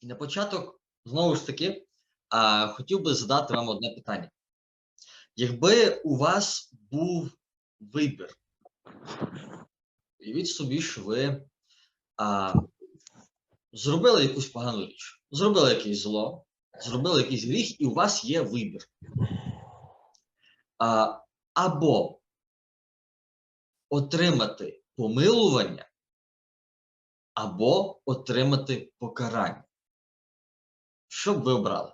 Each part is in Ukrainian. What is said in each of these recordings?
І на початок, знову ж таки, хотів би задати вам одне питання. Якби у вас був вибір, уявіть собі, що ви а, зробили якусь погану річ, зробили якесь зло, зробили якийсь гріх, і у вас є вибір. А, або отримати помилування, або отримати покарання. Що б ви обрали?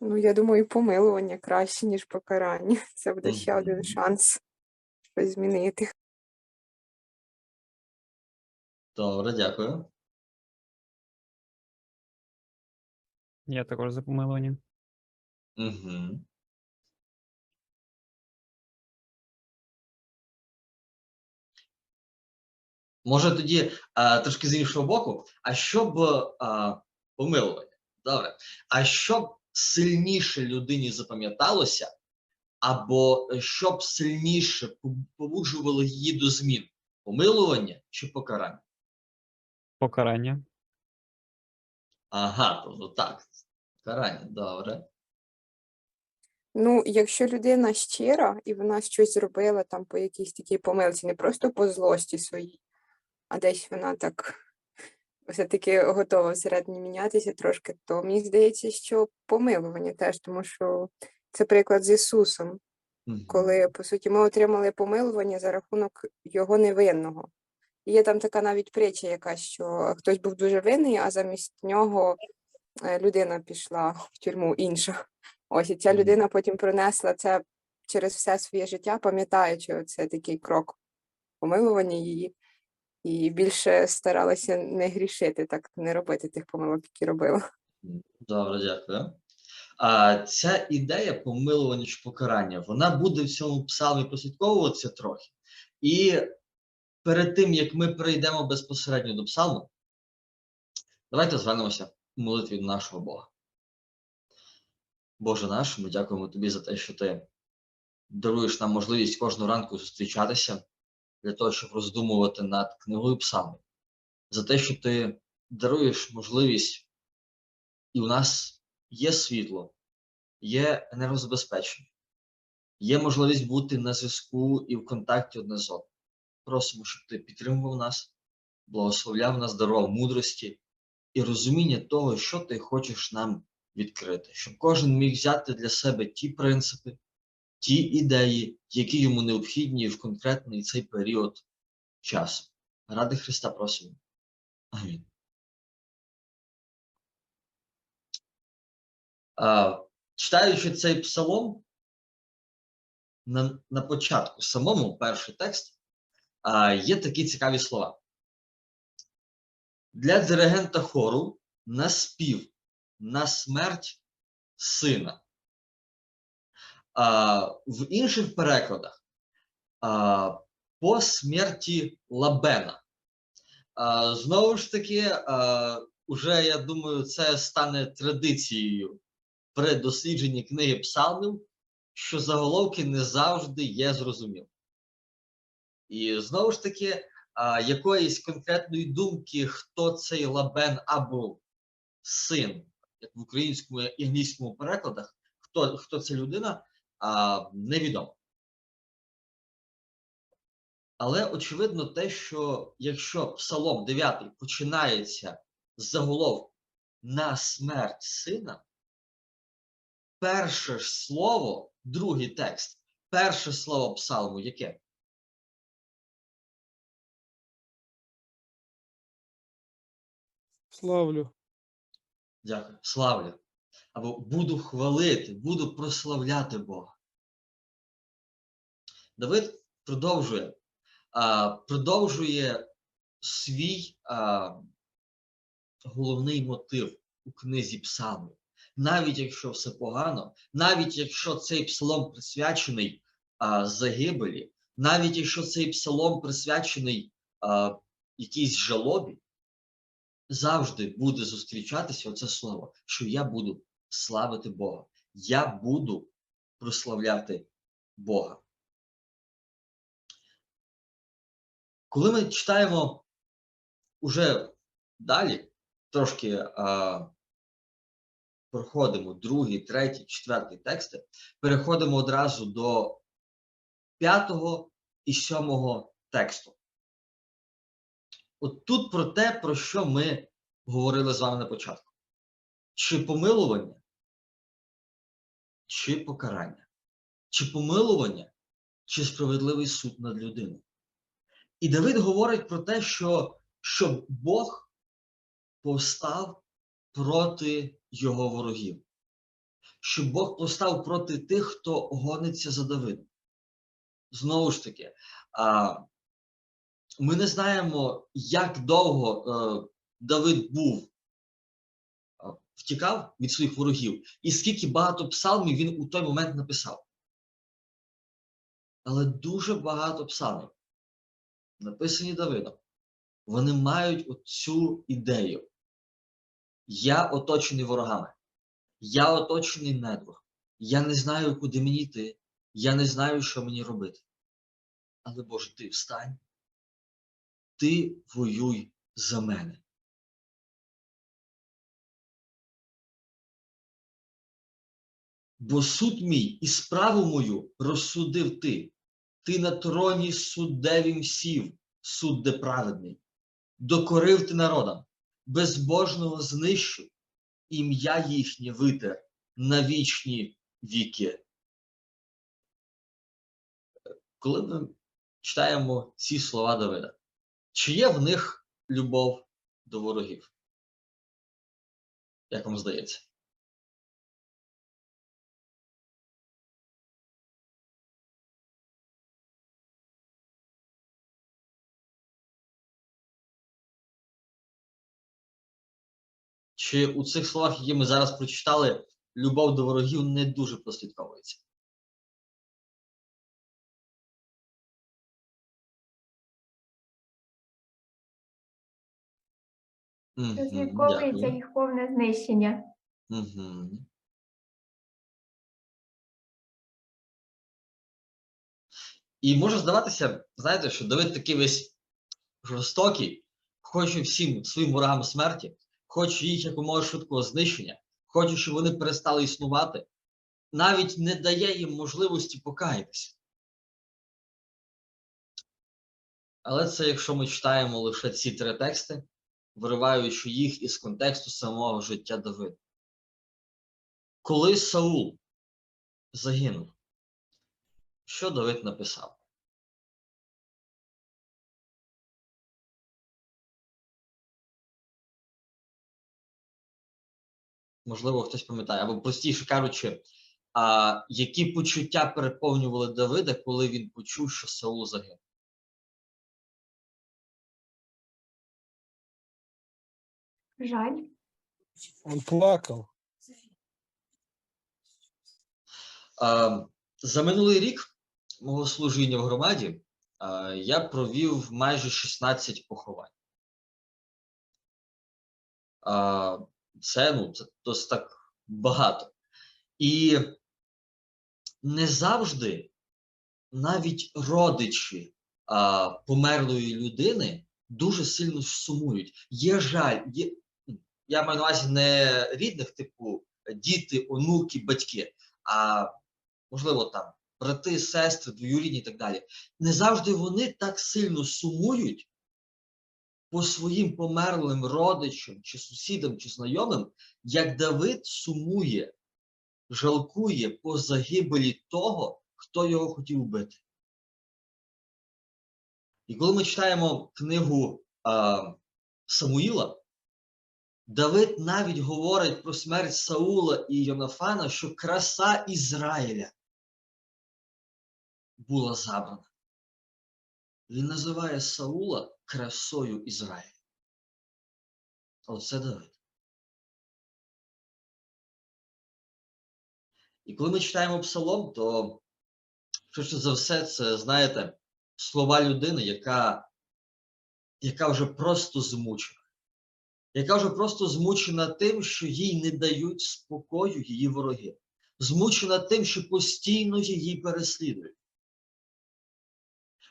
Ну, я думаю, помилування краще, ніж покарання. Це буде ще один шанс щось змінити. Добре, дякую. Я також за помилування. Угу. Може тоді а, трошки з іншого боку, а щоб а, помилування, добре. А щоб сильніше людині запам'яталося, або щоб сильніше побуджувало її до змін, помилування чи покарання? Покарання. Ага, тобто так. Покарання, добре. Ну, якщо людина щира і вона щось зробила там по якійсь такій помилці, не просто по злості своїй, а десь вона так все-таки готова всередині мінятися трошки, то мені здається, що помилування теж, тому що це приклад з Ісусом, коли, по суті, ми отримали помилування за рахунок його невинного. І Є там така навіть притча, яка, що хтось був дуже винний, а замість нього е, людина пішла в тюрму інша. Ось і ця людина потім пронесла це через все своє життя, пам'ятаючи це такий крок помилування її, і більше старалася не грішити, так не робити тих помилок, які робила. Добре, дякую. А ця ідея помилування чи покарання, вона буде в цьому псалмі прослідковуватися трохи. І перед тим, як ми перейдемо безпосередньо до псалму, давайте звернемося в молитві до нашого Бога. Боже наш, ми дякуємо Тобі за те, що Ти даруєш нам можливість кожного ранку зустрічатися для того, щоб роздумувати над книгою псалмів, за те, що ти даруєш можливість і у нас є світло, є енергозабезпечення, є можливість бути на зв'язку і в контакті одне з одним. Просимо, щоб ти підтримував нас, благословляв нас, дарував мудрості і розуміння того, що ти хочеш нам відкрити, щоб кожен міг взяти для себе ті принципи, ті ідеї, які йому необхідні в конкретний цей період часу. Ради Христа просимо. Амінь. Читаючи цей псалом, на, на початку, самому перший текст, а, є такі цікаві слова. Для диригента хору на спів, на смерть сина. В інших перекладах по смерті Лабена. Знову ж таки, уже я думаю, це стане традицією при дослідженні книги псалмів, що заголовки не завжди є зрозумілі. І знову ж таки, якоїсь конкретної думки, хто цей лабен або син, як в українському і англійському перекладах, хто, хто ця людина, невідомо. Але очевидно те, що якщо Псалом 9 починається з заголовку на смерть сина, перше ж слово, другий текст, перше слово псалму яке? Славлю. Дякую. Славлю. Або буду хвалити, буду прославляти Бога. Давид продовжує, продовжує свій головний мотив у книзі Псалмів. Навіть якщо все погано, навіть якщо цей псалом присвячений загибелі, навіть якщо цей псалом присвячений якійсь жалобі, завжди буде зустрічатися оце слово, що я буду славити Бога. Я буду прославляти Бога. Коли ми читаємо уже далі, трошки а, проходимо другий, третій, четвертий тексти, переходимо одразу до п'ятого і сьомого тексту. От тут про те, про що ми говорили з вами на початку. Чи помилування, чи покарання, чи помилування, чи справедливий суд над людиною. І Давид говорить про те, що щоб Бог повстав проти його ворогів, щоб Бог повстав проти тих, хто гониться за Давидом. Знову ж таки, ми не знаємо, як довго е, Давид був втікав від своїх ворогів, і скільки багато псалмів він у той момент написав. Але дуже багато псалмів, написані Давидом, вони мають оцю ідею. Я оточений ворогами, я оточений недруг, я не знаю, куди мені йти, я не знаю, що мені робити. Але Боже, ти встань, ти воюй за мене. Бо суд мій і справу мою розсудив ти. Ти на троні суддевім сів, судде праведний. Докорив ти народам, безбожного знищив, ім'я їхнє витер на вічні віки. Коли ми читаємо ці слова Давида, чи є в них любов до ворогів? Як вам здається? Чи у цих словах, які ми зараз прочитали, любов до ворогів не дуже прослідковується? Прослідковується їх повне знищення. І може здаватися, знаєте, що Давид такий весь жорстокий, хоче всім своїм ворогам смерті, хоче їх якомога швидкого знищення, хоче, щоб вони перестали існувати, навіть не дає їм можливості покаятися. Але це якщо ми читаємо лише ці три тексти, вириваючи їх із контексту самого життя Давида. Коли Саул загинув, що Давид написав? Можливо, хтось пам'ятає, або простіше кажучи, а, які почуття переповнювали Давида, коли він почув, що Саул загинув? Жаль. Он плакал. А, За минулий рік мого служіння в громаді а, я провів майже 16 поховань. А, Це, ну, це досить так багато. І не завжди навіть родичі а, померлої людини дуже сильно сумують. Є жаль, є, я маю на увазі не рідних, типу діти, онуки, батьки, а можливо там брати, сестри, двоюрідні і так далі. Не завжди вони так сильно сумують по своїм померлим родичам, чи сусідам, чи знайомим, як Давид сумує, жалкує по загибелі того, хто його хотів вбити. І коли ми читаємо книгу а, Самуїла, Давид навіть говорить про смерть Саула і Йонафана, що краса Ізраїля була забрана. Він називає Саула красою Ізраїля. Оце Давид. І коли ми читаємо псалом, то швидше за все, це, знаєте, слова людини, яка, яка вже просто змучена. Яка вже просто змучена тим, що їй не дають спокою її вороги. змучена тим, що постійно її переслідують.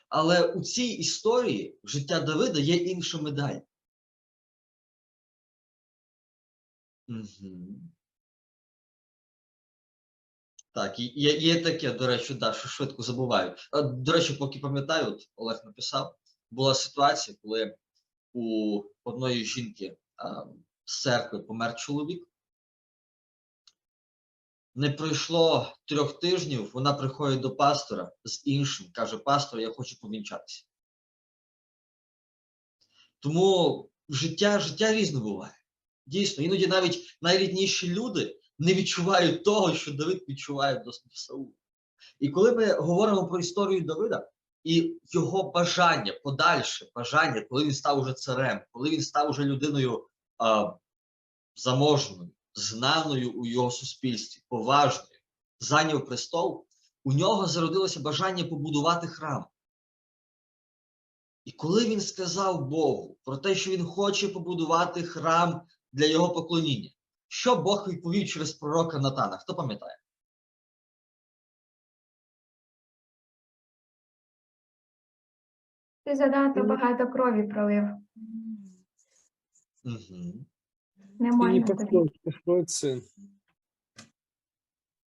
Але у цій історії життя Давида є інша медаль. Угу. Так, є, є таке, до речі, да, що швидко забуваю. До речі, поки пам'ятаю, от Олег написав, була ситуація, коли у одної жінки з церкви помер чоловік. Не пройшло трьох тижнів, вона приходить до пастора з іншим, каже: пастор, я хочу повінчатися. Тому життя, життя різне буває. Дійсно, іноді навіть найрідніші люди не відчувають того, що Давид відчуває до Саула. І коли ми говоримо про історію Давида і його бажання, подальше бажання, коли він став уже царем, коли він став уже людиною а, заможною, знаною у його суспільстві, поважною, зайняв престол, у нього зародилося бажання побудувати храм. І коли він сказав Богу про те, що він хоче побудувати храм для його поклоніння, що Бог відповів через пророка Натана? Хто пам'ятає? Ти занадто багато крові пролив. Угу. Немає сын.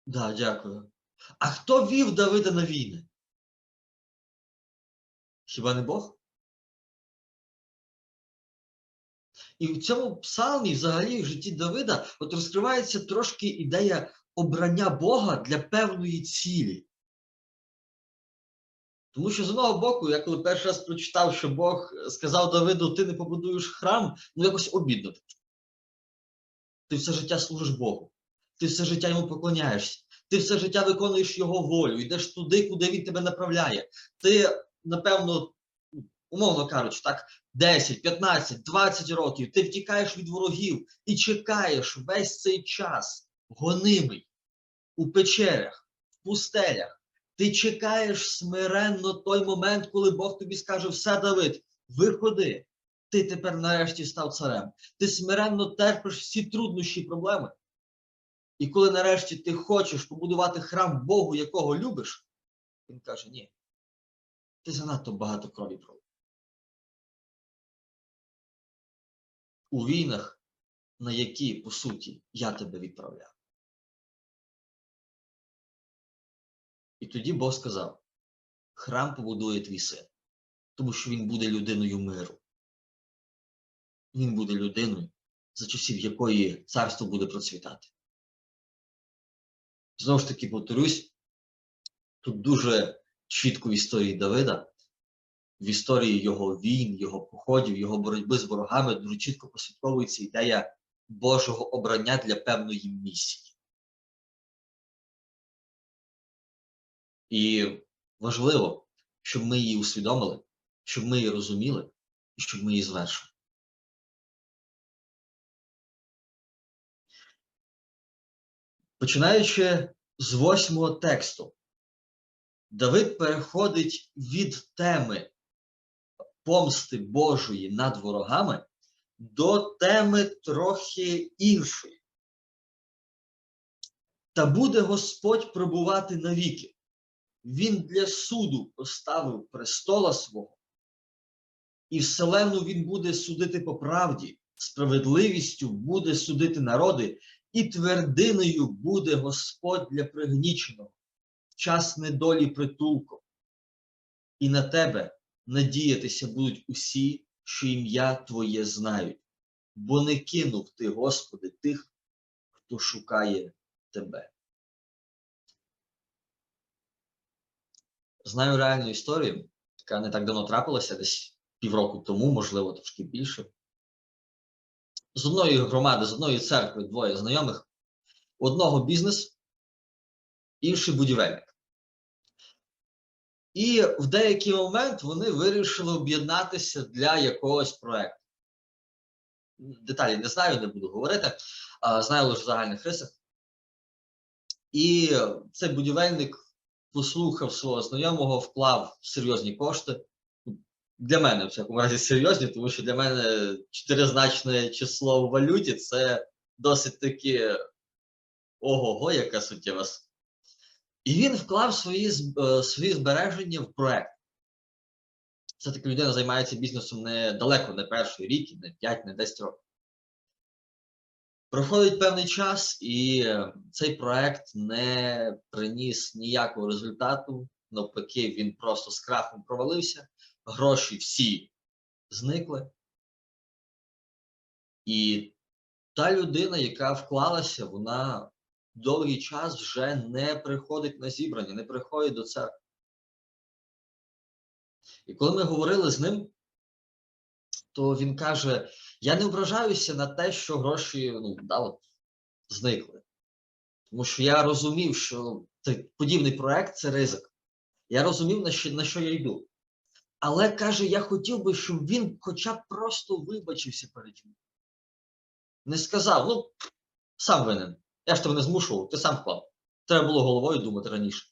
Да, дякую. А хто вів Давида на війни? Хіба не Бог? І в цьому псалмі, взагалі, в житті Давида, от розкривається трошки ідея обрання Бога для певної цілі. Тому що з одного боку, я коли перший раз прочитав, що Бог сказав Давиду, ти не побудуєш храм, ну якось обідно. Ти все життя служиш Богу, ти все життя йому поклоняєшся, ти все життя виконуєш його волю, йдеш туди, куди він тебе направляє. Ти, напевно, умовно кажучи, так, 10, 15, 20 років ти втікаєш від ворогів і чекаєш весь цей час, гонимий, у печерях, в пустелях. Ти чекаєш смиренно той момент, коли Бог тобі скаже: все, Давид, виходи. Ти тепер нарешті став царем. Ти смиренно терпиш всі труднощі проблеми. І коли нарешті ти хочеш побудувати храм Богу, якого любиш, він каже: ні, ти занадто багато крові пролив. У війнах, на які, по суті, я тебе відправляв. І тоді Бог сказав: храм побудує твій син, тому що він буде людиною миру. Він буде людиною, за часів якої царство буде процвітати. Знову ж таки, повторюсь, тут дуже чітко в історії Давида, в історії його війн, його походів, його боротьби з ворогами дуже чітко прослідковується ідея Божого обрання для певної місії. І важливо, щоб ми її усвідомили, щоб ми її розуміли і щоб ми її звершили. Починаючи з восьмого тексту, Давид переходить від теми помсти Божої над ворогами до теми трохи іншої. Та буде Господь пробувати навіки. Він для суду поставив престола свого, і вселену він буде судити по правді, справедливістю буде судити народи, і твердиною буде Господь для пригніченого, в час недолі притулком. І на тебе надіятися будуть усі, що ім'я Твоє знають, бо не кинув ти, Господи, тих, хто шукає Тебе. Знаю реальну історію, яка не так давно трапилася, десь півроку тому, можливо, трошки більше. З одної громади, з одної церкви двоє знайомих, одного бізнес, інший будівельник. І в деякий момент вони вирішили об'єднатися для якогось проекту. Деталі не знаю, не буду говорити, знаю лише загальних рисах. І цей будівельник послухав свого знайомого, вклав серйозні кошти. Для мене, в всякому разі, серйозні, тому що для мене чотиризначне число в валюті це досить таки Ого-го, яка суттєва. І він вклав свої, е, свої збереження в проект. Все-таки людина займається бізнесом не далеко, не перший рік, не 5, не 10 років. Проходить певний час, і цей проект не приніс ніякого результату. Навпаки, він просто з крахом провалився, гроші всі зникли. І та людина, яка вклалася, вона довгий час вже не приходить на зібрання, не приходить до церкви. І коли ми говорили з ним, то він каже: я не ображаюся на те, що гроші ну, да, от, зникли. Тому що я розумів, що подібний проект це ризик. Я розумів, на що, на що я йду. Але каже, я хотів би, щоб він хоча б просто вибачився перед мною. Не сказав, ну, сам винен. Я ж тебе не змушував, ти сам вклав. Треба було головою думати раніше.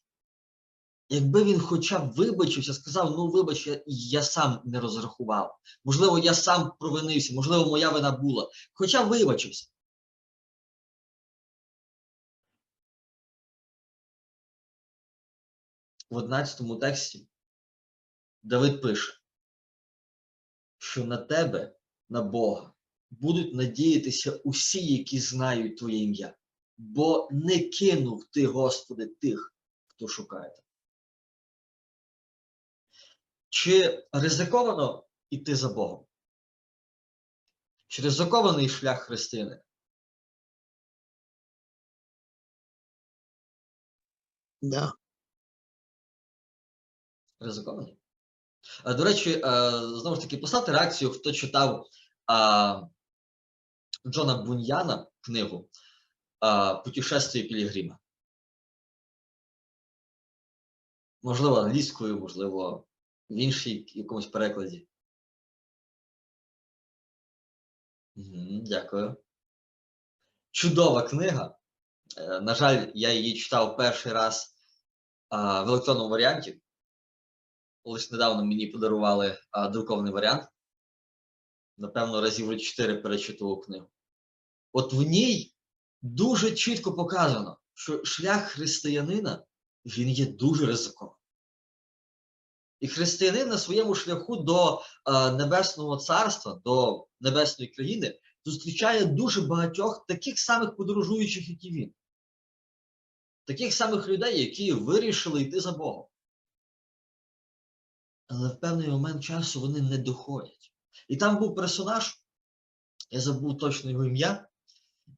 Якби він хоча б вибачився, сказав: ну вибач, я, я сам не розрахував. Можливо, я сам провинився, можливо, моя вина була. Хоча б вибачився. В 11 тексті Давид пише, що на тебе, на Бога, будуть надіятися усі, які знають Твоє ім'я, бо не кинув ти, Господи, тих, хто шукає тебе. Чи ризиковано йти за Богом? Чи ризикований шлях християни? Да. Ризикований. Е, До речі, е, знову ж таки, поставте реакцію, хто читав Джона Буньяна книгу а, Путешествие Пілігрима. Можливо, англійською, можливо, в іншій якомусь перекладі. Дякую. Чудова книга. Е, На жаль, я її читав перший раз в електронному варіанті. Лише недавно мені подарували а, друкований варіант. Напевно, разів 4 перечитував книгу. От в ній дуже чітко показано, що шлях християнина він є дуже ризикований. І християнин на своєму шляху до а, Небесного Царства, до Небесної країни, зустрічає дуже багатьох таких самих подорожуючих, як і він. Таких самих людей, які вирішили йти за Богом. Але в певний момент часу вони не доходять. І там був персонаж, я забув точно його ім'я,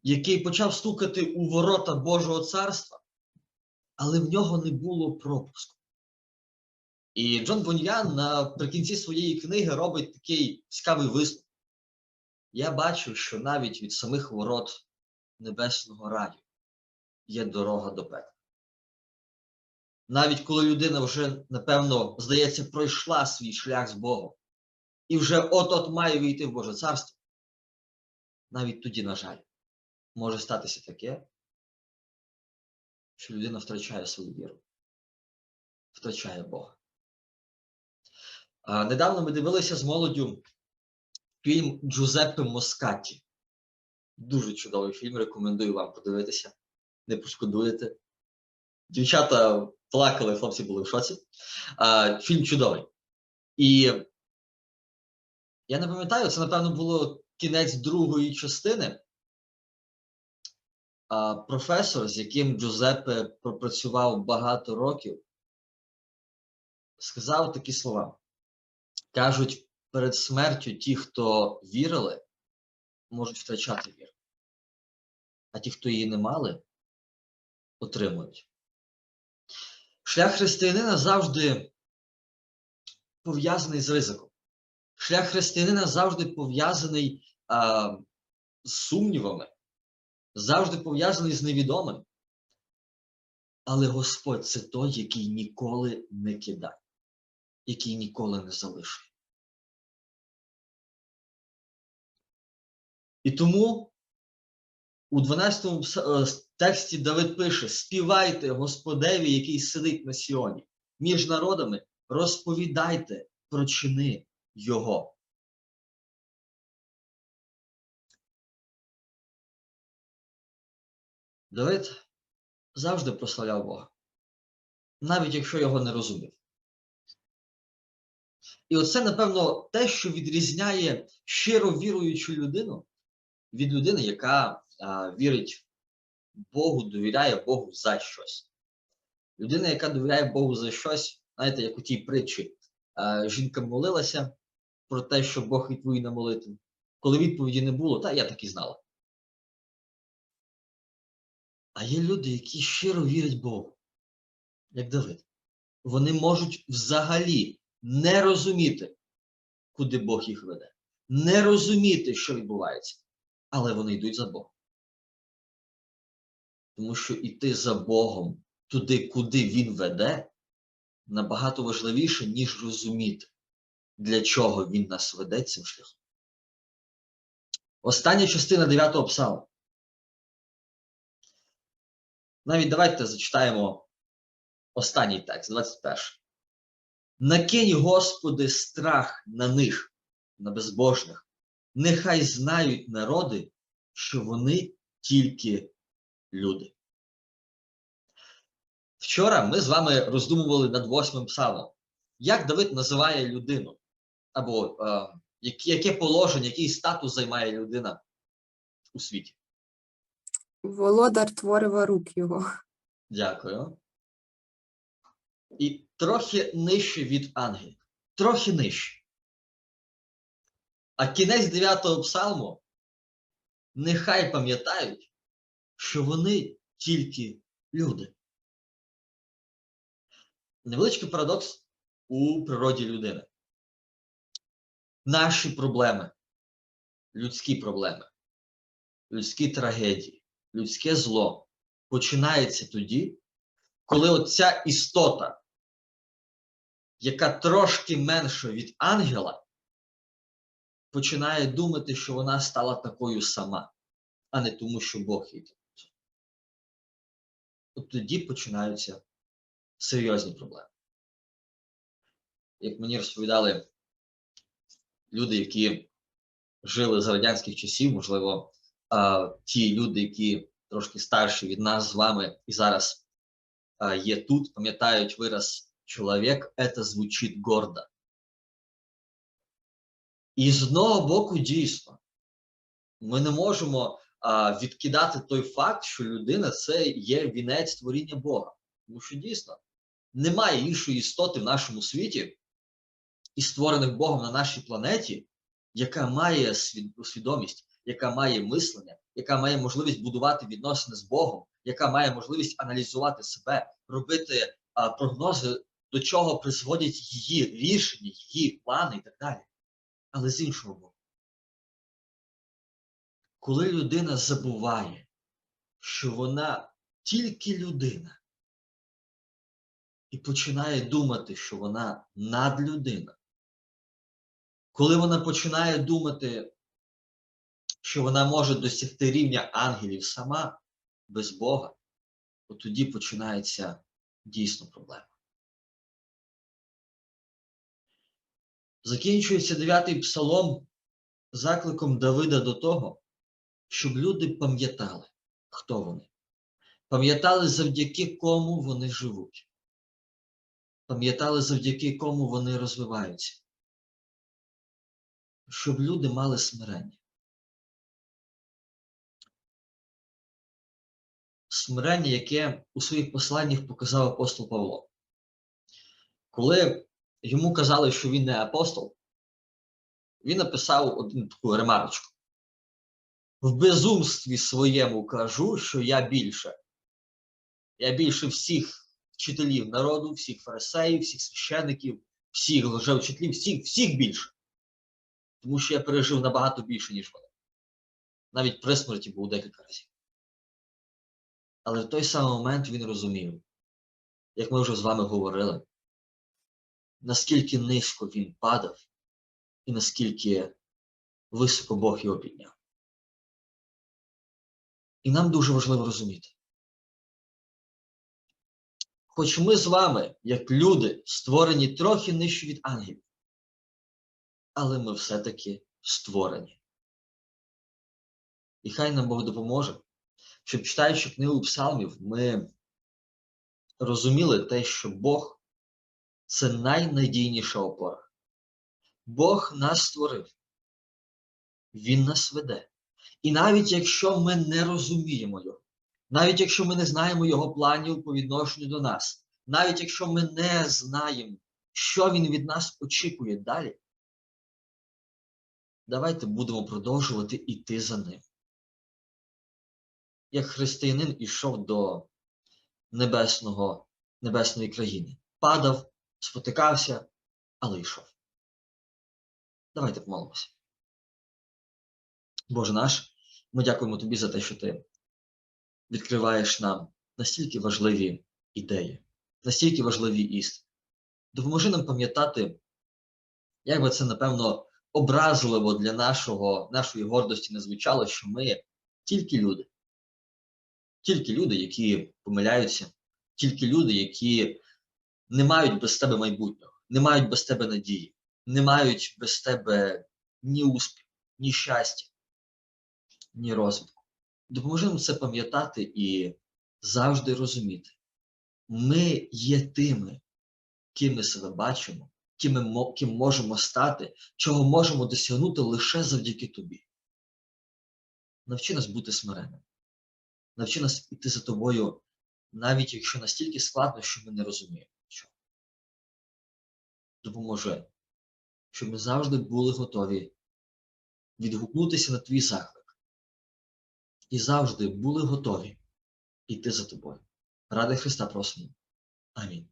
який почав стукати у ворота Божого царства, але в нього не було пропуску. І Джон Буньян наприкінці своєї книги робить такий цікавий висновок. Я бачу, що навіть від самих ворот Небесного раю є дорога до пекла. Навіть коли людина вже, напевно, здається, пройшла свій шлях з Богом і вже от-от має війти в Боже царство, навіть тоді, на жаль, може статися таке, що людина втрачає свою віру, втрачає Бога. А, недавно ми дивилися з молоддю фільм Джузеппе Москаті. Дуже чудовий фільм, рекомендую вам подивитися. Не пошкодуєте. Дівчата плакали, хлопці були в шоці. Фільм чудовий. І я не пам'ятаю, це, напевно, було кінець другої частини. Професор, з яким Джузеппе пропрацював багато років, сказав такі слова. Кажуть, перед смертю ті, хто вірили, можуть втрачати віру. А ті, хто її не мали, отримують. Шлях християнина завжди пов'язаний з ризиком. Шлях християнина завжди пов'язаний з сумнівами, завжди пов'язаний з невідомим. Але Господь це той, який ніколи не кидає, який ніколи не залишить. І тому у 12 е, тексті Давид пише: співайте Господеві, який сидить на Сіоні, між народами, розповідайте про чини Його. Давид завжди прославляв Бога, навіть якщо його не розумів. І оце, напевно, те, що відрізняє щиро віруючу людину від людини, яка вірить Богу, довіряє Богу за щось. Людина, яка довіряє Богу за щось, знаєте, як у тій притчі, жінка молилася про те, що Бог відповів на молитву. Коли відповіді не було, та я так і знала. А є люди, які щиро вірять Богу, як Давид. Вони можуть взагалі не розуміти, куди Бог їх веде, не розуміти, що відбувається, але вони йдуть за Богом. Тому що йти за Богом туди, куди Він веде, набагато важливіше, ніж розуміти, для чого Він нас веде цим шляхом. Остання частина 9-го псалму. Навіть давайте зачитаємо останній текст, 21. Накинь, Господи, страх на них, на безбожних. Нехай знають народи, що вони тільки люди. Вчора ми з вами роздумували над восьмим псалмом. Як Давид називає людину? Або е, яке положення, який статус займає людина у світі? Володар творива рук його. Дякую. І трохи нижче від ангелів. Трохи нижче. А кінець 9 псалму нехай пам'ятають, що вони тільки люди. Невеличкий парадокс у природі людини. Наші проблеми, людські проблеми, людські трагедії, людське зло починається тоді, коли оця істота, яка трошки менша від ангела, починає думати, що вона стала такою сама, а не тому, що Бог їй. От тоді починаються серйозні проблеми. Як мені розповідали люди, які жили за радянських часів, можливо, ті люди, які трошки старші від нас з вами і зараз є тут, пам'ятають вираз чоловік, це звучить гордо. І з одного боку, дійсно, ми не можемо відкидати той факт, що людина це є вінець творіння Бога. Тому що дійсно немає іншої істоти в нашому світі і створених Богом на нашій планеті, яка має свідомість, яка має мислення, яка має можливість будувати відносини з Богом, яка має можливість аналізувати себе, робити прогнози, до чого призводять її рішення, її плани і так далі. Але з іншого боку, коли людина забуває, що вона тільки людина, і починає думати, що вона надлюдина, коли вона починає думати, що вона може досягти рівня ангелів сама без Бога, от тоді починається дійсно проблема. Закінчується дев'ятий псалом закликом Давида до того, щоб люди пам'ятали, хто вони. Пам'ятали, завдяки кому вони живуть. Пам'ятали, завдяки кому вони розвиваються. Щоб люди мали смирення. Смирення, яке у своїх посланнях показав апостол Павло. Коли йому казали, що він не апостол, він написав одну таку ремарочку. В безумстві своєму кажу, що я більше. Я більше всіх вчителів народу, всіх фарисеїв, всіх священиків, всіх лжевчителів, всіх, всіх більше. Тому що я пережив набагато більше, ніж вони. Навіть при смерті був декілька разів. Але в той самий момент він розумів, як ми вже з вами говорили, наскільки низько він падав і наскільки високо Бог його підняв. І нам дуже важливо розуміти. Хоч ми з вами, як люди, створені трохи нижче від ангелів, але ми все-таки створені. І хай нам Бог допоможе, щоб читаючи книгу псалмів, ми розуміли те, що Бог це найнадійніша опора. Бог нас створив, Він нас веде. І навіть якщо ми не розуміємо його, навіть якщо ми не знаємо його планів по відношенню до нас, навіть якщо ми не знаємо, що він від нас очікує далі, давайте будемо продовжувати йти за ним. Як християнин ішов до небесного, небесної країни, падав, спотикався, але йшов. Давайте помолимося. Боже наш, ми дякуємо тобі за те, що ти відкриваєш нам настільки важливі ідеї, настільки важливі істини. Допоможи нам пам'ятати, як би це, напевно, образливо для нашого, нашої гордості не звучало, що ми тільки люди. Тільки люди, які помиляються, тільки люди, які не мають без тебе майбутнього, не мають без тебе надії, не мають без тебе ні успіху, ні щастя, ні розвитку. Допоможи нам це пам'ятати і завжди розуміти. Ми є тими, ким ми себе бачимо, ким ми ким можемо стати, чого можемо досягнути лише завдяки тобі. Навчи нас бути смиренними. Навчи нас іти за тобою, навіть якщо настільки складно, що ми не розуміємо. Що. Допоможи, щоб ми завжди були готові відгукнутися на твій заклик. І завжди були готові йти за тобою. Ради Христа просимо. Амінь.